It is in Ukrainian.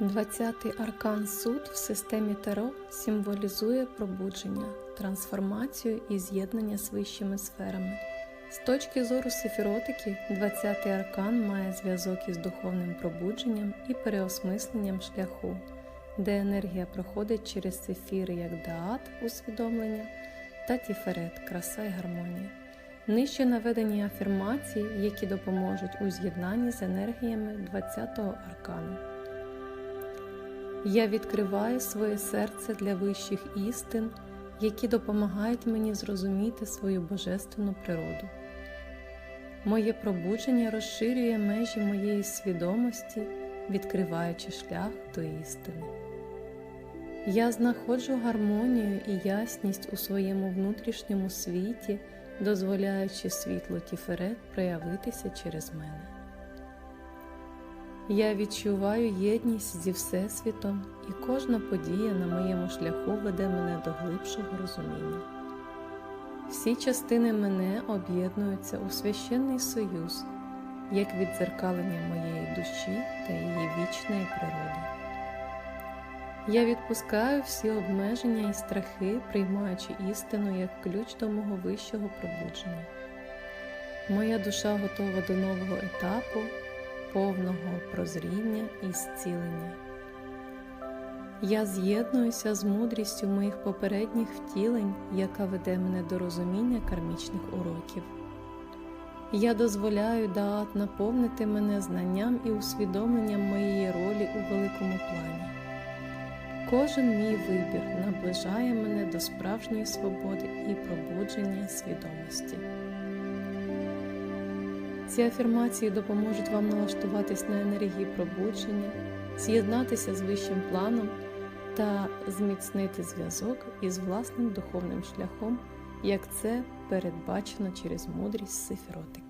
Двадцятий аркан суд в системі Таро символізує пробудження, трансформацію і з'єднання з вищими сферами. З точки зору сефіротики, 20-й аркан має зв'язок із духовним пробудженням і переосмисленням шляху, де енергія проходить через сефіри як даат усвідомлення та тіферет краса і гармонія. Нижче наведені афірмації, які допоможуть у з'єднанні з енергіями 20-го аркану. Я відкриваю своє серце для вищих істин, які допомагають мені зрозуміти свою божественну природу. Моє пробудження розширює межі моєї свідомості, відкриваючи шлях до істини. Я знаходжу гармонію і ясність у своєму внутрішньому світі, дозволяючи світлу Тіферет проявитися через мене. Я відчуваю єдність зі Всесвітом, і кожна подія на моєму шляху веде мене до глибшого розуміння. Всі частини мене об'єднуються у священний союз, як віддзеркалення моєї душі та її вічної природи. Я відпускаю всі обмеження і страхи, приймаючи істину як ключ до мого вищого пробудження. Моя душа готова до нового етапу повного прозріння і зцілення. Я з'єднуюся з мудрістю моїх попередніх втілень, яка веде мене до розуміння кармічних уроків. Я дозволяю Даат наповнити мене знанням і усвідомленням моєї ролі у великому плані. Кожен мій вибір наближає мене до справжньої свободи і пробудження свідомості. Ці афірмації допоможуть вам налаштуватись на енергії пробудження, з'єднатися з вищим планом та зміцнити зв'язок із власним духовним шляхом, як це передбачено через мудрість сифіротики.